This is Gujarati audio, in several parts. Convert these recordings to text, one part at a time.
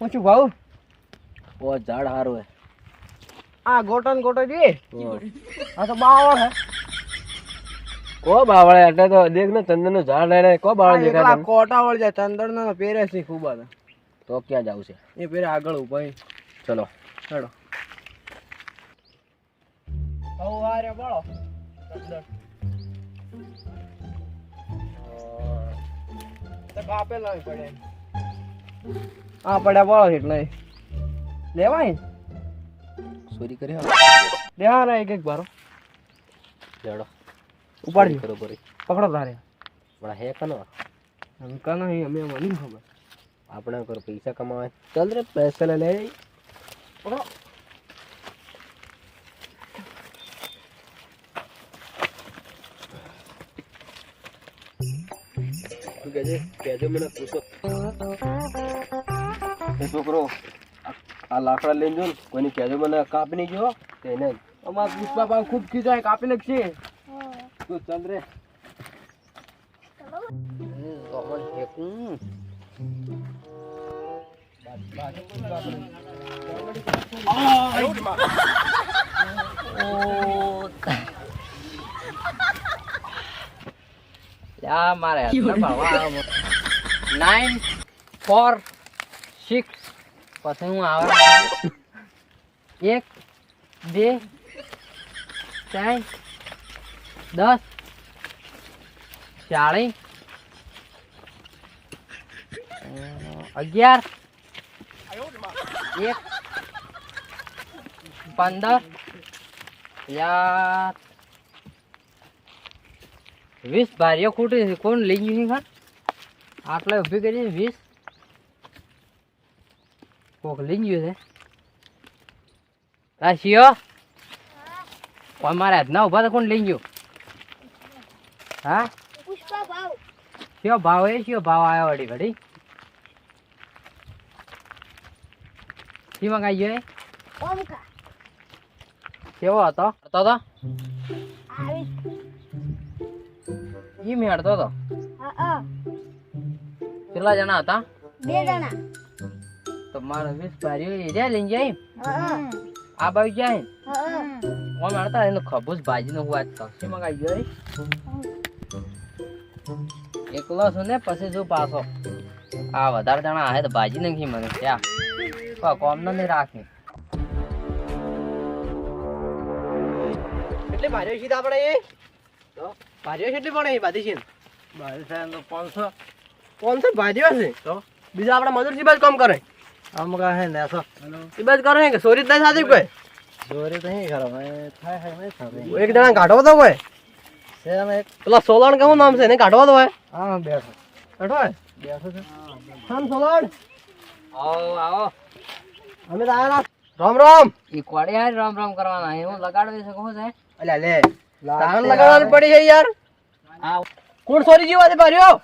હું છું ભાવ? ઓ ઝાડ હારું હે. આ ગોટો ને ગોટો જોઈએ આ તો બાવળ હે. કો બાવળે? એટલે તો દેખ ને ચંદનનું ઝાડ લઈને કો બાવળે દેખાય કોટા વળ જાય ચંદન નો પહેરે છે ખૂબ તો ક્યાં જાવ છે? એ પહેરે આગળ ઊભા ચલો. ચલો હવ આરે બોલો. તો કાપે લાવી પડે આ પડ્યા બોલો એટલે લેવાય? ને? ચોરી કરી લેવા ના એક એક બારો લેડો ઉપાડજો કરો પરી પકડો તારે. પણ હે કનો અંકા નહીં અમે મને ખબર. આપણે કર પૈસા કમાવા. ચાલ રે પૈસા લે લે. પકડો. તું કહેજે કહેજો મને પૂછો. એ છોકરો આ- લાકડા લઈને જો ને કોઈને કહેજો મને કાપી નહીં ગયો તેને અમાર પુષ્પા ખૂબ ખીજાય કાપી નાખશે. તું ચાલ રે? હેકું યા મારે નાઇન ફોર સિક્સ પછી હું આવે. એક બે ત્રણ દસ ચાળીસ અગિયાર એક પંદર યાર વીસ ભારીઓ ખૂટી છે. કોણ લઈ ગયું ખાન આટલા ઊભી કરી વીસ. કોક લઈ ગયું છે. રાશિયો? મારા હાથના ઊભા તો કોણ લઈ ગયું? હા? પુષ્પા ભાવ કયો ભાવ એ? કયો ભાવ આવ્યો વળી વળી? શી મંગાઈ ગયો એ? ઓમકા કેવો હતો? હતો તો? આવી ઈ મેળતો હતો? હા કેટલા જણા હતા? બે જણા. તો મારે વીસ ભારીઓ એરિયા લઈને જાય આ બાજુ જાય હા ઓમ મારતા એનો ખબૂસ ભાજી નો વાત તો શી મંગાઈ ગયો એ? એકલો છું ને પછી જો પાછો? આ વધારે જણા આવે તો ભાજી નાખી મને ત્યાં કોઈ કોમ નો નહીં રાખી. એટલે ભારીઓ છે આપણે એ. ભાજ્યો છે એટલે પણ એ બાધી છે ભારી થાય તો પાંચસો. પાંચસો ભાજ્યો છે. તો? બીજા આપણે મજૂર બાજ કામ કરે. આમ કા હે ને સો એ બાજ કરે કે સોરી જ નહીં સાચી કોઈ? સોરી તો નહીં ખરો થાય એક જણા કાઢો તો એક પેલા સોલણ કેવું નામ છે એને કાઢવા દો હા. બેઠો કાઢવા બેઠો છે. હા સોલણ. આવો આવો. અમે તો આયા રામ રામ. ઈ કોડે યાર રામ રામ કરવાના? હું લગાડવી છે કહું છે? અલ્યા લે. તારણ લગાડવાની પડી છે યાર. આ કોણ સોરી જીવા દે ભાર્યો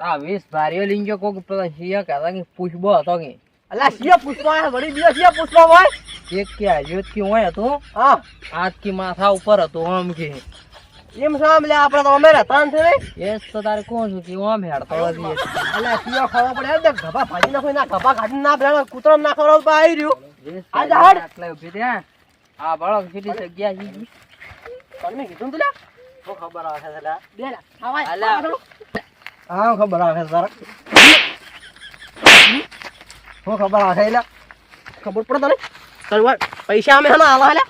આ 20 ભાર્યો લઈ ગયો કોક પેલા શિયા કહેતા કે પુષ્પો હતો કે. અલ્યા શિયા પુષ્પા આ વળી બીજો શિયા પુષ્પા હોય? એક કે આજોત કે હોય હતો હા. આજ કી માથા ઉપર હતો આમ કે. સામ લે આપણે તો અમે રહેતા છે ને? એ તો તારે કોણ છું કે હેડતો શિયા ખાવા પડે ગભા ભાજી નાખો ના ગભા કાઢી ના ભેળા કૂતરો ના ખવડાવ તો આવી રહ્યું. આ જહાડ આટલે ઊભી ત્યાં આ બળો કેટલી જગ્યા છે તમે કીધું તું લ્યા શું ખબર આવે છે લે બે લા. ખાવાય. હા ખબર આવે છે તારા? શું ખબર આવે છે લે? ખબર પડે તને? તને પૈસા અમે હના આવા લે.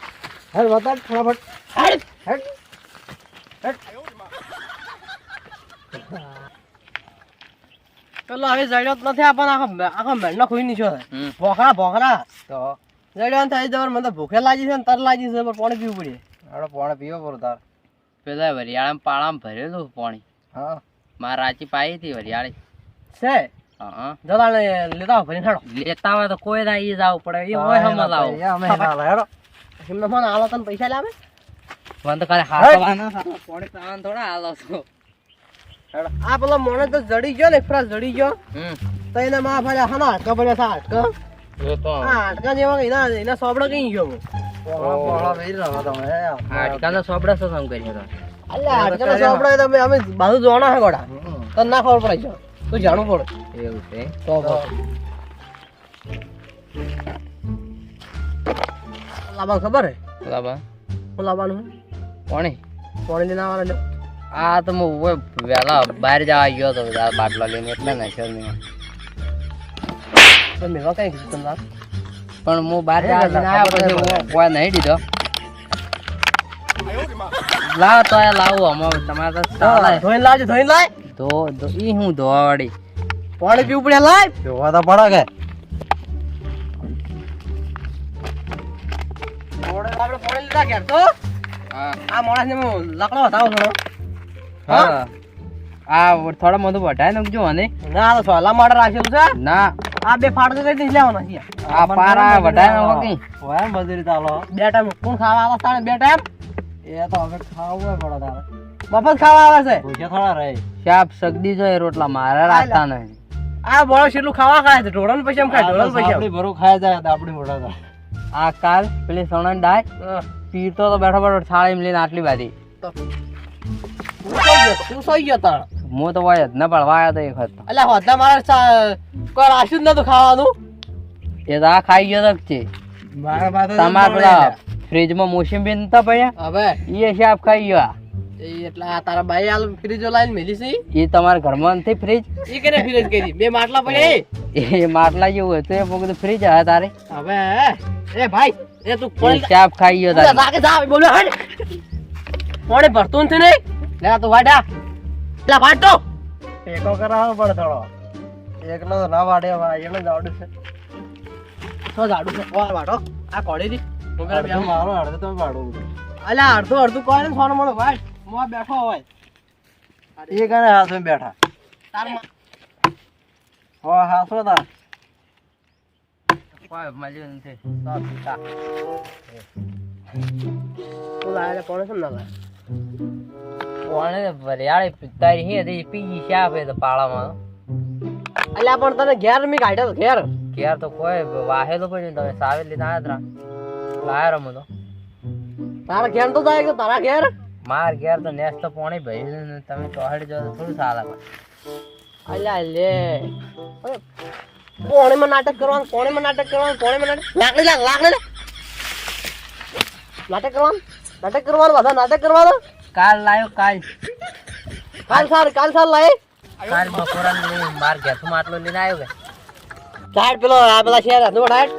હે બતા ફટાફટ. હેડ. હેડ. પેલો હવે જડ્યો નથી આપણને. આખો આખો મેંડો ખોઈ નીચો છે. ભોખરા ભોખરા તો જડ્યો થાય જબર મને ભૂખે લાગી છે ને તર લાગી છે પણ પાણી પીવું પડે. આપણે પાણી પીવો પડે તાર. પેલા વરિયાળામાં પાળામાં ભરેલું પાણી. હા. મારા રાચી પાઈ હતી વરિયાળી. છે? હા જલાને લેતા ભરી ઠાડો લેતા હોય તો કોઈ ના ઈ જ પડે. એ હોય હમ લાવો. અમે ના હેડો. એમને મને આલો તને પૈસા લાવે? મને તો ખાલી હાથવાના પોણી પાવાના થોડા હાલો છો. આ પેલો મોણે તો જડી ગયો ને એક ફ્રાસ જડી ગયો. હમ. તો એના માં ફાડ્યા હાના હાડકા પડ્યા હતા હાટકા તો હાડકા જેવા એના એના સોબડા કઈ ગયો હું? સોપડા શું કામ તો અલ્યા હાડકાના સોબડા તમે અમે બાજુ જોવાના હે ગોડા. તને ના ખબર પડી છે તું જાણવું પડે. એવું છે? તો લાવવાનું ખબર હે? લાબા? શું લાવવાનું પોણી? પાણી લઈને આવવાનું આ તો હું વહેલા બહાર જવા ગયો તો આ બાટલો લઈને એટલે નાખ્યો નહીં મેવા કઈ કીધું તમને આ? પણ હું બહાર જવા કોઈ નહીં દીધો. લાવ તો એ લાવું અમારે તમારે તો ચાલે. ધોઈને લાવજે ધોઈને લાય. ધો ધો ઈ હું ધોવાડી પાણી પીવું પડે લાય. ધોવા તો પડે કે. પાણી લીધા ઘેર તો. આ માણસને હું લાકડો બતાવું થોડો હા. આ થોડા બધું વઢાઈ નાખજો અને. ના તો સોલા માટે રાખેલું છે. ના. આ બે ફાડતો કઈ દઈશ લેવાના છે. આ પારા વઢાય નાખો કઈ. હોય મજૂરી તાલો બે ટાઈમ કોણ ખાવા આવે તાણે? બે ટાઈમ? એ તો હવે ખાવું પડે તારે. મફત ખાવા આવે છે. ભૂખ્યા થોડા રહે. શાપ સગદી જોઈએ રોટલા મારે રાખતા નહીં. આ બોળો કેટલું ખાવા ખાય છે? ઢોળણ પૈસા એમ ખાય ઢોળણ પૈસા આપણે ભરો ખાય જાય આપણી મોટા આ કાલ પેલી સોનન ડાય. પીતો તો બેઠો બેઠો થાળી લઈને આટલી બાધી. તું સોઈ ગયો તાણ હું તો હોય જ ન પડવા આવ્યો તો એક વખત એટલે હોતા મારે કોઈ રાશું જ નતું ખાવાનું? એ તો આ ખાઈ ગયો તક છે. તમારે પેલા ફ્રીજમાં મોસંબી નતા પડ્યા? હવે? એ શાપ ખાઈ ગયો. એટલે તારા બાઈ આલ ફ્રીજો લાઈન મેલી છે? એ તમારા ઘરમાં નથી ફ્રીજ? એ કેને ફ્રીજ કરી બે માટલા પડે એ? માટલા જેવું હતું એ ફ્રીજ હતા તારે. હવે એ ભાઈ એ તું પાણી શાપ ખાઈ ગયો તું તારે લાગે જા બોલો હટ. પાણી ભરતું નથી ને લે તું વાડા લે વાટો ટેકો કરાવવો પડે થોડો. એકલો તો ના વાડે ભાઈ એને જ આવડે છે. તો જાડું છે. વા વાટો આ કોડી દી અડધું બે મારો અડધું તમે વાડવું અલ્યા અડધું અડધું કોઈ સોનો મળો? ભાઈ મો બેઠો હોય. એ કને હાથમાં બેઠા. તાર હો હાસો તાર વરિયાળી પિતારી હે પી તો પાળામાં અલ્યા પણ તને ઘેર મી કાઢ્યો તો ઘેર. ઘેર તો કોઈ વાહેલો પડ્યું તમે સાવે લીધા આવ્યા તરા લાયા રમો તો. તારા ઘેર તો જાય તારા ઘેર? માર ઘેર તો નેસ તો પોણી ભાઈ તમે ચોહડી જો તો થોડું સાલા અલ્યા લે. કોણેમાં નાટક કરવાનું? કોણેમાં નાટક કરવાનું? કોણેમાં નાટક લાકડી લાગ લાકડી લે. નાટક કરવાનું? નાટક કરવાનું બધા નાટક કરવાનું? કાલ લાયો કાલ. કાલ સાર કાલ સાર લાય. કાલ બપોરા માર ઘેર તો આટલો લઈને આવ્યો કે? સાઈડ પેલો આ પેલા શેર હતો સાઈડ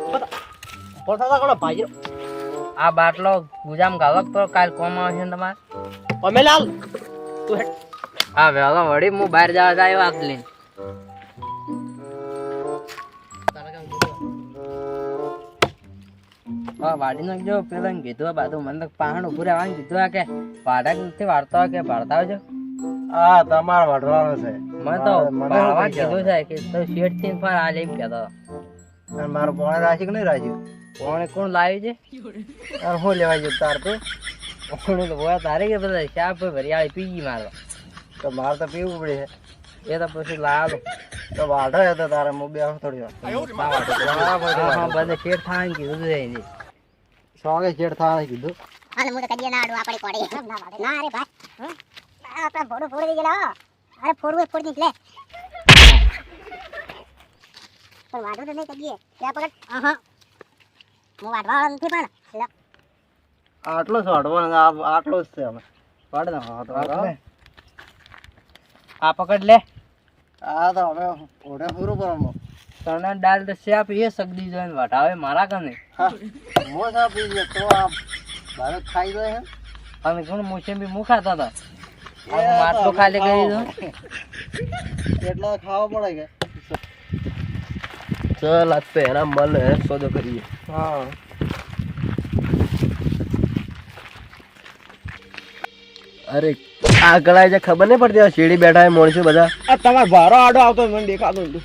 પોતા કોણ ભાઈ? આ બાટલો ગુજામ ગાવક તો કાલ કોમ આવશે ને તમારે? અમે લાલ. તું હા વેલો વળી હું બહાર જવા જાય વાત લઈને. હા વાડી નાખજો પેલા કીધું બાજુ મને તો પહાડ ઉભું રહેવાનું કીધું આ કે વાડા નથી વાળતા કે વાળતા આવજો. હા તમારે વાડવાનું છે. મને તો વાળવા કીધું. છે કે તો શેઠથી ફર આ લઈને કહેતો અને મારું પોણે રાશી કે નહીં રાશી કોણે કોણ લાવ્યું છે? હું લેવા ગયો તાર તો કોણે તો બોયા તારે કે બધા શાપ ભરિયાળી પી ગઈ મારો તો. મારે તો પીવું પડે. એ તો પછી લાવો. તો વાઢો તો તારે હું બે થોડી વાર. બધે શેઠ થાય કીધું છે એની સોગે છેડ થવા કીધું. અને હું તો કદી ના આડું આપણે ના વાડે ના અરે ભાઈ. આપણે ફોડી ગયેલા હો. અરે ફોડવું ફોડી નીકળે પણ વાડો તો નહીં કદીએ. ત્યાં પકડ આહા. હું વાડવા વાળો નથી પણ લે. આટલો જ વાઢવાનો આટલો જ છે અમે વાડ ના આ પકડ લે. આ તો હવે ઓઢે પૂરું કરવાનું. તને દાળ તો શાપ એ સગડી જોઈને વટાવે મારા કને? મો સા પી ગયો તો આ ભારત ખાઈ ગયો હે. અને કોણ મોસંબી મું ખાતા હતા? માર તો માટલું ખાલી ગઈ દઉં એટલા ખાવા પડે કે. ચલ આજ તો એના મળે સોદો કરીએ. હા. અરે આ ગળાય છે ખબર નહીં પડતી આ શેરડી બેઠા છે માણસો બધા? આ તમારો ભારો આડો આવતો મને દેખાતો નતું.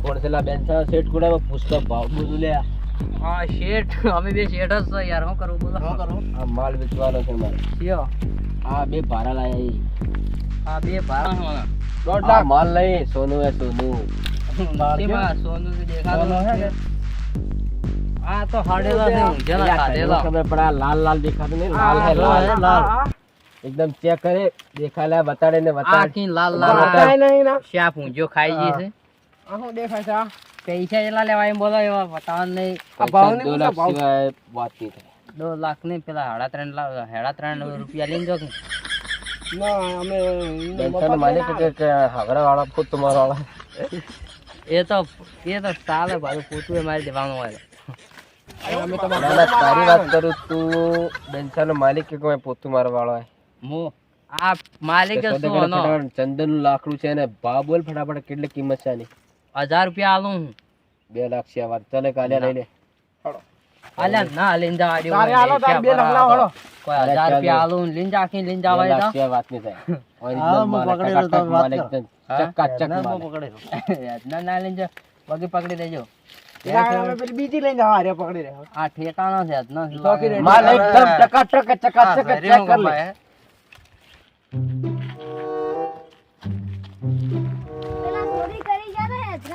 કોણ છેલ્લા બેન છે સેટ કુડા પુસ્તક ભાવ બધું લે હા શેઠ. અમે બે શેઠ જ છે યાર. શું કરવું બોલો. આ માલ વેચવાનો છે મારે કયો? આ બે ભારા લાયા. આ બે ભારા દોઢ લાખ. માલ લઈ સોનું હે સોનું. સોનું દેખાતું. આ તો હાડેલા છે ઊંઝાના ખાધેલા. ખબર પડે આ લાલ લાલ દેખાતું નહીં? લાલ હે લાલ લાલ. એકદમ ચેક કરે દેખાય લે બતાડે ને બતાડે આખી લાલ લાલ લાલ શ્યાપ ઊંઝો ખાઈ ગઈ છે. પૈસા એટલા લેવા એમ બોલો એવા બતાવવાનું નહીં. પૈસા દો લાખ સિવાય વાત નહીં થાય. દો લાખ નહીં પેલા સાડા ત્રણ લાખ સાડા ત્રણ રૂપિયા લઈને જો કે. બેનસાનો માલિક કે કે હાવરા વાળા ખુદ તમારો વાળા. એ તો એ તો ચાલે ભાઈ પોતું એ મારી દેવાનું હોય. તારી વાત કરું તું બેનસાનો માલિક કે કોઈ પોતું મારો વાળો મો આ માલિક શું ચંદનનું લાકડું છે ને ભાવ બોલ ફટાફટ કેટલી કિંમત છે આની. હજાર રૂપિયા આલું હું. બે લાખ છે વાત ચાલે કાલે લઈ લે ના લઈને. કોઈ રૂપિયા આલું લઈને જા આખી લઈને લાખ વાત નહીં થાય માલ માલ. ના ના લઈને જા. પકડી દેજો આ ઠેકાણો છે આજનો માલ એકદમ ટકાટક ચકાચક ચેક કર લે.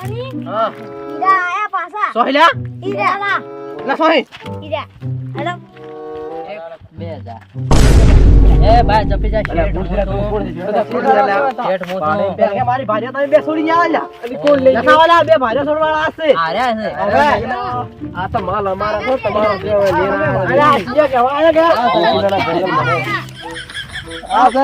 ને હેતરાની ઈરા આયા પાછા સોહિલા ઈરા લા ના સોહી ઈરા હેલો બે હજાર એ ભાઈ જપી જા શેઠ મોટો. મારી ભાર્યા તમે બે છોડી ગયા લ્યા અને કોણ લઈ વાળા બે ભાર્યા છોડવાળા હશે આર્યા છે આ તો માલ અમારા છે તમારો જે હોય લેના અરે આ સિયા કેવા આયા ગયા આ તો પૂરાના જંગલમાં હે. આ છે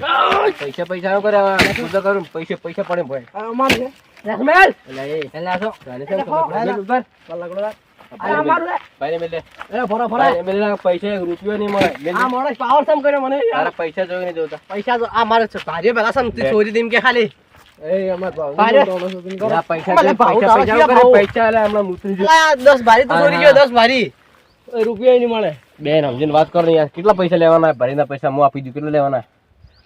પૈસા પૈસા નો કરે હવે. કરું? પૈસા પૈસા પડે ભાઈ. અમાર છે. રસમેલ એટલે એ. એટલે આસો ઉપર. અમાર છે. ભાઈને મેલ. દે. એ ફરો ફરો ભાઈને મેલ દે. પૈસા દે. આ માણસ પાવર સમ કર્યો મને. યાર. તારા પૈસા જોઈ નહીં જોતા. પૈસા તો આ મારે છે ભારે પેલા ચોરી દીમ કે ખાલી. એ અમાર ભાવ ભારે. આ પૈસા ભલે જોઈ, ભાવ પૈસા તારો પૈસા ક્યાં કરે, ભાવ? પૈસા આલે હમણાં મૂતરી જો. આ 10 ભારી તો ચોરી ગયો 10 ભારી. રૂપિયા નહીં મળે. બેન સમજીને વાત કરો યાર. કેટલા પૈસા લેવાના? ભરીના પૈસા હું આપી દઉં કેટલા લેવાના?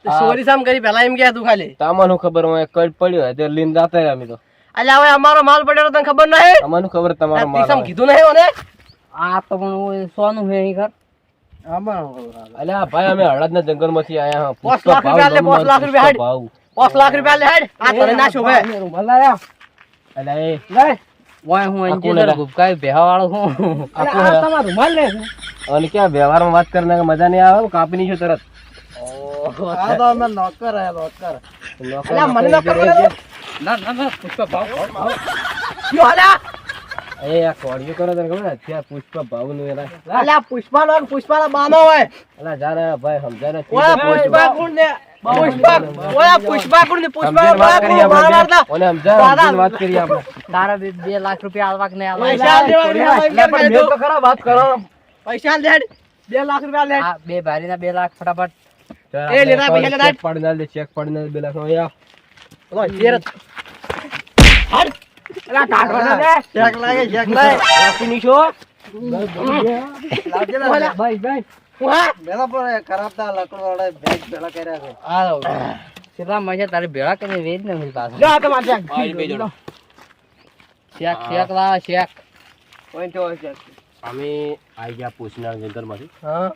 તે સામ કરી પેલા એમ કે તું ખાલી તામાનું ખબર હોય કઈ પડ્યો હોય તે લીન જાતે અમે તો અલ્યા હવે અમારો માલ પડ્યો તને ખબર નહીં અમારું ખબર તમારો માલ સામ. કીધું નહીં ઓને આ તો પણ સોનું હે અહીં ઘર. અલ્યા ભાઈ અમે હળદના જંગલમાંથી આયા હા. પાંચ લાખ રૂપિયા લે, પાંચ લાખ રૂપિયા હેડ. પાંચ લાખ રૂપિયા લે હેડ. આ તને ના શોભે અલ્યા એ. લે ઓય હું અંજીર એલા? બેહા વાળો છું આ તમારું માલ લે અને ક્યાં વ્યવહારમાં વાત કરને મજા નહીં આવે? કાપી નહીં તરત. ના ના ના નો ને ને ને બે લાખ રૂપિયા પૈસા. બે હેડ. આ બે લાખ ફટાફટ એ લેતા પૈસા લેતા. ચેક પાડી ના દે ચેક પાડી ના દે બે લાખ નો અહીંયા ઓલો જ. હાડ. અલા કાઢો ના. શેક લાગે, શેક લાગે. રાખી નીશો. આ મજા તારે ભેળા કરીને વેચ ને જા બે જોડો. અમે આઈ ગયા પૂછનાર જંગલમાંથી હા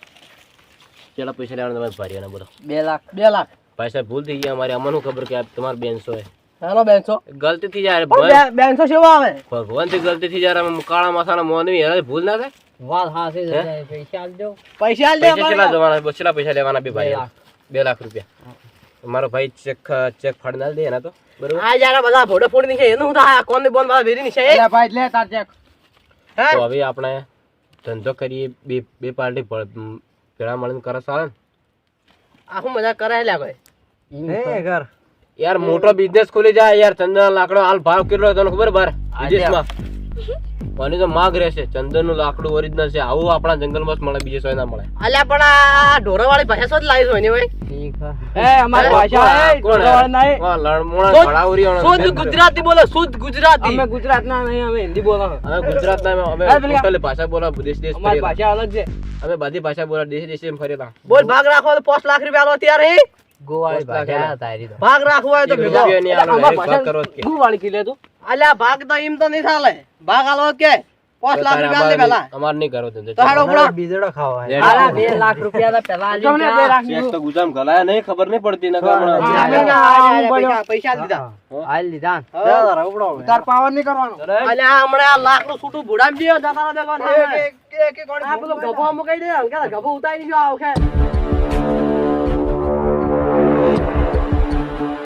કેટલા પૈસા લેવાના તમારે ભારીયાના બોલો બે લાખ બે લાખ. પૈસા ભૂલ થઈ ગયા અમારે. અમને ખબર કે આ બેનસો હે હેલો બેનસો. ગલતી થી જાય. બેનસો શું આવે. ભગવાનથી ગલતી થી જાય. અમે કાળા માથાના મોનવી એનાથી ભૂલ ના થાય? વાત હા? છે? પૈસા આલજો પૈસા આલ દે પૈસા કેટલા જવાના? કેટલા પૈસા લેવાના બે ભાઈ બે લાખ. રૂપિયા. મારો ભાઈ ચેક ચેક ફાડી ના દે એના તો. બરોબર? આ જરા બધા ભોડે ફોડી નીકળે એનું હું આ કોણ ને બોન બધા વેરી નીકળે એટલે ભાઈ લે તાર ચેક. હે? તો હવે આપણે ધંધો કરીએ. બે બે પાર્ટી ભેળા મળીને કરે સારા ને. આ હું મજા કરે લ્યા ભાઈ. યાર મોટો બિઝનેસ ખુલી જાય યાર. ચંદન લાકડો હાલ ભાવ કેટલો તને ખબર બાર? વિદેશમાં. આની તો માગ રહેશે. ચંદનનું લાકડું ઓરિજિનલ છે. આવું આપણા જંગલમાં મળે બીજે સોય ના મળે. અલ્યા પણ આ ઢોરો વાળી ભાષા શું જ લાવી હોય ને ભાઈ. ગુજરાતી બોલો શુદ્ધ ગુજરાતી. અમે ગુજરાત ના નહીં અમે હિન્દી બોલો. અમે ગુજરાતના અમે હા, ભાષા બોલા દેશ દેશ અમારી ભાષા અલગ છે. અમે બધી ભાષા બોલા દેશ દેશ એમ ફરેલા બોલ ભાગ રાખો તો પાંચ લાખ રૂપિયા આલો ત્યારે ગોવાળી ભાષા તારી ભાગ રાખવો હોય તો ભેગો. ભાગ કરવો કે. ગુવાળી કી લે અલ્યા ભાગ તો એમ તો નહીં ચાલે ભાગ આલો કે પાંચ લાખ રૂપિયા આલ પેલા અમાર નહીં કરો ધંધો. તો હાડો ઉપડો બીજડો ખાવા અરે બે લાખ રૂપિયા તો પેલા આલી તમને બે લાખ ચેક તો ગુજામ ગલાયા નહીં ખબર નહીં પડતી નકર હમણાં. પૈસા- દીધા હાલ લીધા તાર પાવર નહીં કરવાનો અલ્યા હમણાં આ લાખનું છૂટું ભુડામ જીયો જતા રહો દેખો ને. આ ગભો મુકાઈ દે અંકે ગભો ઉતારી દીધો આ વખતે